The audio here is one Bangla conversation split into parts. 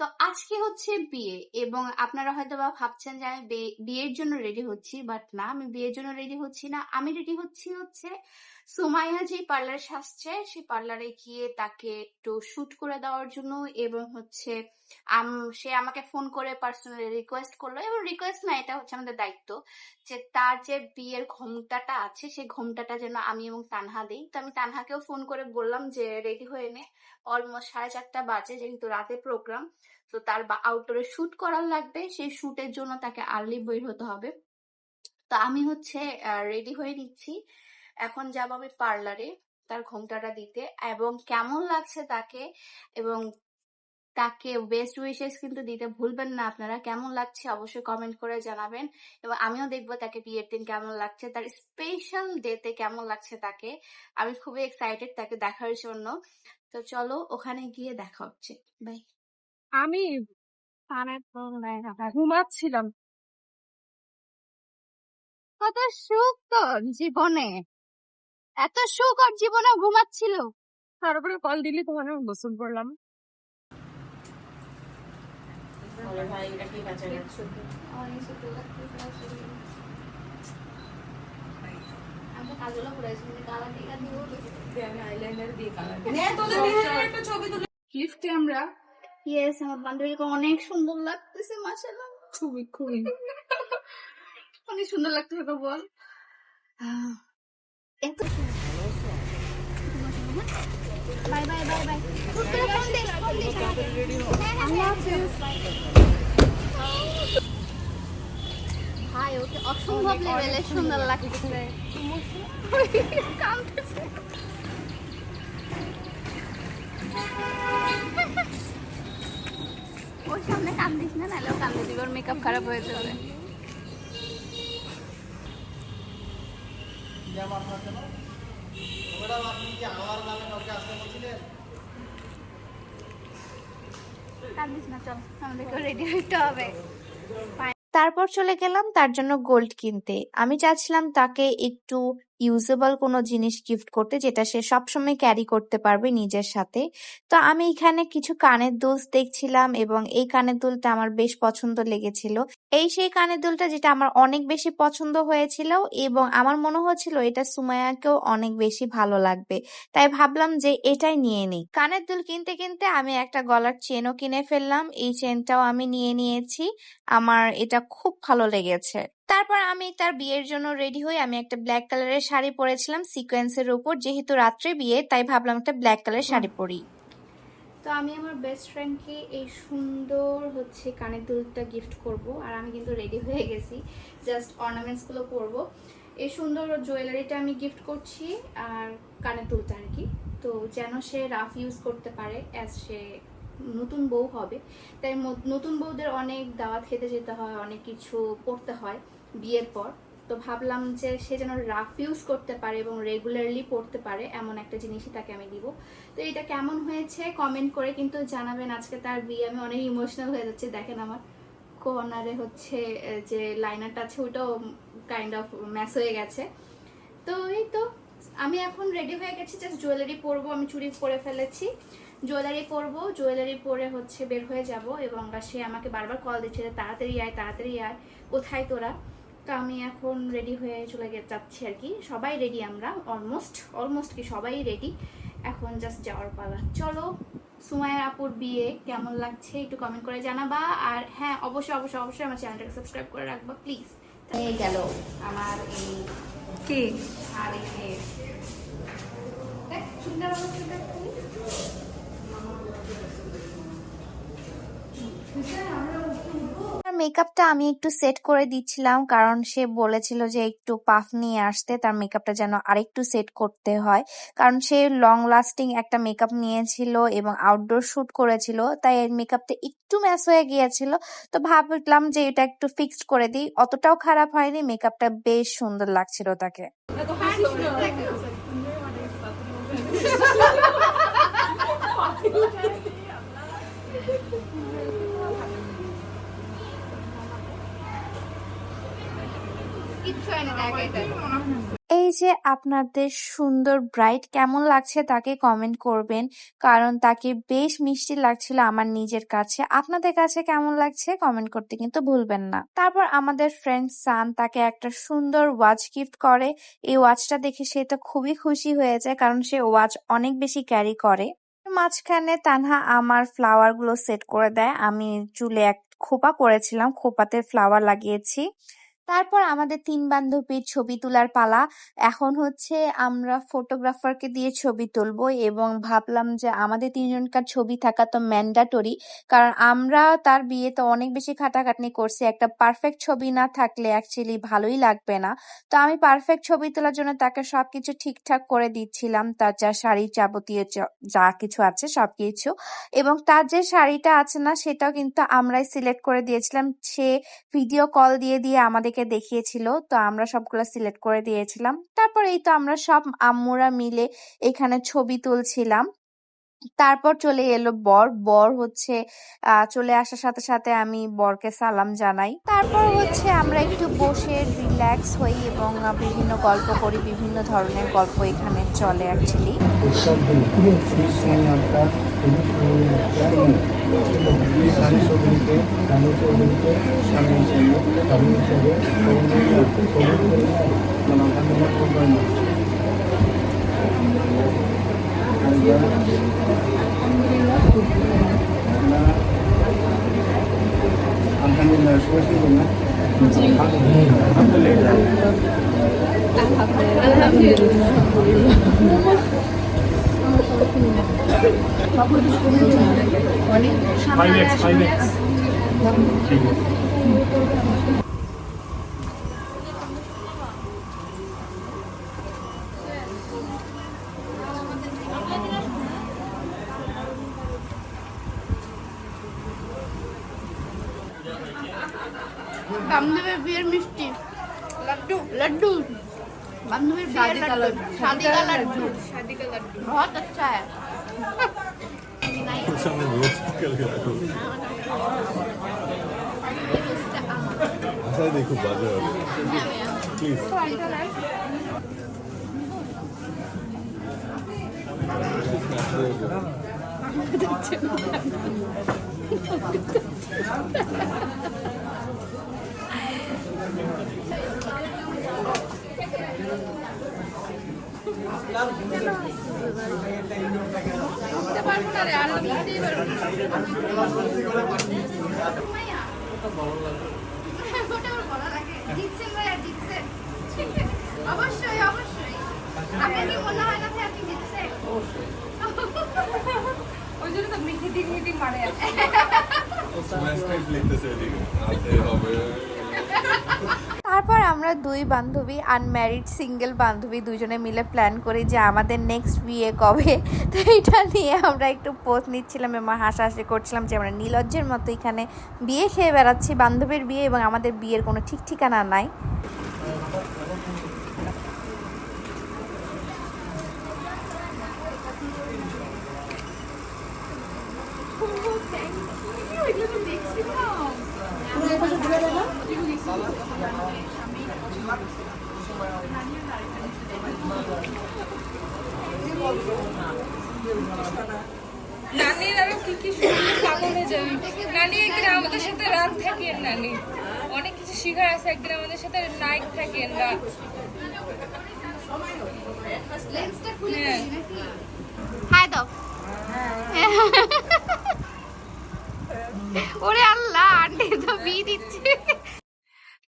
তো আজকে হচ্ছে বিয়ে এবং আপনারা হয়তো বা ভাবছেন যে আমি বিয়ের জন্য রেডি হচ্ছি বাট না, আমি বিয়ের জন্য রেডি হচ্ছি না। আমি রেডি হচ্ছি হচ্ছে সুমাইয়া যে পার্লার সাজছে সেই পার্লারে গিয়ে তাকে একটু শুট করে দেওয়ার জন্য এবং হচ্ছে সে আমাকে ফোন করে পার্সোনালি রিকোয়েস্ট করল এবং রিকোয়েস্ট না, এটা হচ্ছে আমাদের দায়িত্ব যে তার যে বিয়ের ঘোমটাটা আছে, সেই ঘোমটাটা যেন আমি এবং তানহা দিই। তো আমি তানহাকেও ফোন করে বললাম যে, রেডি হয়ে নে অলমোস্ট সাড়ে চারটা বাজে যেহেতু রাতে প্রোগ্রাম তো তার আউটডোরে শুট করার লাগবে, সেই শুটের জন্য তাকে আর্লি বের হতে হবে। তো আমি হচ্ছে রেডি হয়ে নিচ্ছি। এখন যাব আমি পার্লারে তার ঘোমটাটা দিতে এবং কেমন লাগছে তাকে এবং তাকে বেস্ট উইশেস কিন্তু দিতে ভুলবেন না আপনারা। কেমন লাগছে অবশ্যই কমেন্ট করে জানাবেন এবং আমিও দেখব তাকে বিয়ের দিন কেমন লাগছে, তার স্পেশাল ডেতে কেমন লাগছে তাকে। আমি খুবই এক্সাইটেড তাকে দেখার জন্য। তো চলো ওখানে গিয়ে দেখা হচ্ছে। বাই আমি ঘুমাচ্ছিলাম। কত সুখ তোর জীবনে। এত সুখ আর জীবনে ঘুমাচ্ছিল। তারপরে কল দিলি তোমার আমি গোসল করলাম। লিফটে আমরা ইয়েস আমার বান্ধবীকে অনেক সুন্দর লাগতেছে মাশাআল্লাহ। খুবই খুবই অনেক সুন্দর লাগতেছে তো বল। আহ, এত bye bye bye bye phone দে ফোন দে আল্লাহ ভাই ওকে অসম্ভব লেভেলে সুন্দর লাগতেছে কাঁদতেছে ওর সামনে কান্দিস না নাহলে ও কান্দে দিবে ওর মেকআপ খারাপ হয়ে যাবে কান্দিস না চল আমাদেরকে রেডি হইতে হবে। তারপর চলে গেলাম তার জন্য গোল্ড কিনতে। আমি চাচ্ছিলাম তাকে একটু ইউজেবল কোনো জিনিস গিফট করতে, যেটা সে সবসময় ক্যারি করতে পারবে নিজের সাথে। তো আমি এখানে কিছু কানের দুল দেখছিলাম এবং এই কানের দুলটা আমার বেশ পছন্দ লেগেছিল। এই সেই কানের দুলটা যেটা আমার অনেক বেশি পছন্দ হয়েছিল এবং আমার মনে হচ্ছিল এটা সুমায়াকেও অনেক বেশি ভালো লাগবে। তাই ভাবলাম যে এটাই নিয়ে নিই। কানের দুল কিনতে কিনতে আমি একটা গলার চেনও কিনে ফেললাম। এই চেনটাও আমি নিয়ে নিয়েছি। আমার এটা খুব ভালো লেগেছে। তারপর আমি তার বিয়ের জন্য রেডি হই আমি একটা ব্ল্যাক কালারের শাড়ি পরেছিলাম সিকোয়েন্সের উপর। যেহেতু রাত্রে বিয়ে তাই ভাবলাম একটা ব্ল্যাক কালারের শাড়ি পরি। তো আমি আমার বেস্ট ফ্রেন্ডকে এই সুন্দর হচ্ছে কানের দুলটা গিফট করব আর আমি কিন্তু রেডি হয়ে গেছি। জাস্ট অর্নামেন্টসগুলো পরবো। এই সুন্দর জুয়েলারিটা আমি গিফট করছি আর কানের দুলটা আর কি। তো যেন সে রাফ ইউজ করতে পারে অ্যাজ সে নতুন বউ হবে। তাই নতুন বউদের অনেক দাওয়াত খেতে যেতে হয় অনেক কিছু করতে হয়। বিয়ের পর। তো ভাবলাম যে সে যেন রাফ ইউজ করতে পারে এবং রেগুলারলি পড়তে পারে এমন একটা জিনিসই তাকে আমি দিব। তো এটা কেমন হয়েছে কমেন্ট করে কিন্তু জানাবেন। আজকে তার বিয়ে আমি অনেক ইমোশনাল হয়ে যাচ্ছে। দেখেন আমার কর্নারে হচ্ছে যে লাইনারটা আছে, ওটাও কাইন্ড অফ ম্যাচ হয়ে গেছে। তো এই তো, আমি এখন রেডি হয়ে গেছি। জাস্ট জুয়েলারি পরবো। আমি চুরি পরে ফেলেছি। জুয়েলারি পরবো। জুয়েলারি পরে হচ্ছে বের হয়ে যাব এবং সে আমাকে বারবার কল দিচ্ছে তাড়াতাড়ি আয় তাড়াতাড়ি আয়। কোথায় তোরা? তো আমি এখন রেডি হয়ে চলে যাচ্ছি আর কি। সবাই রেডি আমরা? অলমোস্ট অলমোস্ট কি? সবাই রেডি এখন জাস্ট যাওয়ার পালা। চলো সুমায়া আপুর বিয়ে কেমন লাগছে একটু কমেন্ট করে জানাবা। আর হ্যাঁ অবশ্যই অবশ্যই অবশ্যই আমার চ্যানেলটাকে সাবস্ক্রাইব করে রাখবা প্লিজ এই গেল আমার এই কি? আর এই সুন্দর অবস্থা দেখ তুমি। তার মেকআপটা আমি একটু সেট করে দিচ্ছিলাম কারণ সে বলেছিল যে একটু পাফ নিয়ে আসতে তার মেকআপটা যেন আরেকটু সেট করতে হয়। কারণ সে লং লাস্টিং একটা মেকআপ নিয়েছিল এবং আউটডোর শ্যুট করেছিল তাই এর মেকআপটা একটু ম্যাচ হয়ে গিয়েছিল। তো ভাবলাম যে এটা একটু ফিক্সড করে দিই অতটাও খারাপ হয়নি মেকআপটা বেশ সুন্দর লাগছিল তাকে কিচ্ছু হয় না দেখ এই যে আপনাদের সুন্দর ব্রাইট, কেমন লাগছে তাকে কমেন্ট করবেন, কারণ তাকে বেশ মিষ্টি লাগছিল আমার নিজের কাছে। আপনাদের কাছে কেমন লাগছে কমেন্ট করতে কিন্তু ভুলবেন না। তারপর আমাদের ফ্রেন্ড সান তাকে একটা সুন্দর ওয়াচ গিফট করে। এই ওয়াচটা দেখে সে তো খুবই খুশি হয়ে যায়, কারণ সে ওয়াচ অনেক বেশি ক্যারি করে। মাঝখানে তানহা আমার ফ্লাওয়ারগুলো সেট করে দেয়। আমি চুলে এক খোপা করেছিলাম খোপাতে ফ্লাওয়ার লাগিয়েছি। তারপর আমাদের তিন বান্ধবীর ছবি তোলার পালা। এখন হচ্ছে আমরা ফটোগ্রাফারকে দিয়ে ছবি তুলবো এবং ভাবলাম যে আমাদের তিনজনকার ছবি থাকা তো ম্যান্ডাটরি কারণ আমরা তার বিয়েতে অনেক বেশি খাটাখাটনি করছি। একটা পারফেক্ট ছবি না থাকলে অ্যাকচুয়ালি ভালোই লাগবে না। তো আমি পারফেক্ট ছবি তোলার জন্য তাকে সবকিছু ঠিকঠাক করে দিচ্ছিলাম। তার যা শাড়ি যাবতীয় য- কিছু আছে সবকিছু এবং তার যে শাড়িটা আছে না সেটাও কিন্তু আমরাই সিলেক্ট করে দিয়েছিলাম। সে ভিডিও কল দিয়ে দিয়ে আমাদেরকে দেখিয়েছিল, তো আমরা সবগুলো সিলেক্ট করে দিয়েছিলাম। তারপর এই তো আমরা সব আম্মুরা মিলে এখানে ছবি তুলছিলাম। তারপর চলে এলো বর। বর হচ্ছে চলে আসার সাথে সাথে আমি বরকে সালাম জানাই। তারপর হচ্ছে আমরা একটু বসে রিল্যাক্স হই এবং বিভিন্ন গল্প করি, বিভিন্ন ধরনের গল্প এখানে চলে অ্যাকচুয়ালি সারি সবুজকে রানী সবুজকে স্বামী হিসেবে স্বামী হিসেবে আলহামদুলিল্লাহ সবাই আলহামদুলিল্লাহ বান্ধবীর বিয়ের মিষ্টি। লাড্ডু লাড্ডू। बांधवी शादी का लड्डू। शादी का लड्डू। शादी का लड्डू। बहुत अच्छा है। ऐसा देखो बाज़ार प्लीज़ Thank you. অবশ্যই অবশ্যই আপনার কি মনে আপনি জিতছেন ওই জন্য তো মিটিং মিটিং মারে স্ম্যাশ তারপর আমরা দুই বান্ধবী আনম্যারিড সিঙ্গেল বান্ধবী দুজনে মিলে প্ল্যান করি যে আমাদের নেক্সট বিয়ে কবে? তো এটা নিয়ে আমরা একটু পোস্ট নিচ্ছিলাম এবং হাসাহাসি করছিলাম যে আমরা নীলজ্জের মতো এখানে বিয়ে খেয়ে বেড়াচ্ছি বান্ধবীর বিয়ে এবং আমাদের বিয়ের কোনো ঠিক ঠিকানা নাই। এগুলো তো নানির আরও কি কি পাগল হয়ে যাবি। নানি একদিন আমাদের সাথে রাত থাকেন নানি। অনেক কিছু শিখার আছে একদিন আমাদের সাথে নাইট থাকেন রাত। হ্যাঁ। হাই দাও। ওরে আল্লাহ আন্টি তো বিয়ে দিচ্ছে।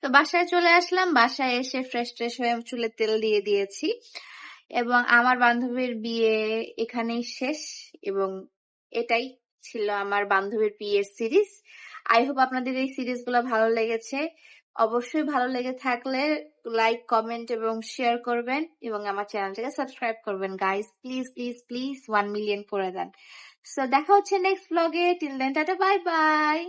তো বাসায় চলে আসলাম। বাসায় এসে ফ্রেশ ট্রেশ হয়ে চুলে তেল দিয়ে দিয়েছি। এবং আমার বান্ধবীর বিয়ে এখানেই শেষ এবং এটাই ছিল আমার বান্ধবীর বিয়ের সিরিজ আই হোপ আপনাদের এই সিরিজগুলো ভালো লেগেছে। অবশ্যই ভালো লেগে থাকলে লাইক কমেন্ট এবং শেয়ার করবেন এবং আমার চ্যানেলটাকে সাবস্ক্রাইব করবেন। Guys please please please one million করে দেন। সো দেখা হচ্ছে নেক্সট ব্লগে till then tata bye bye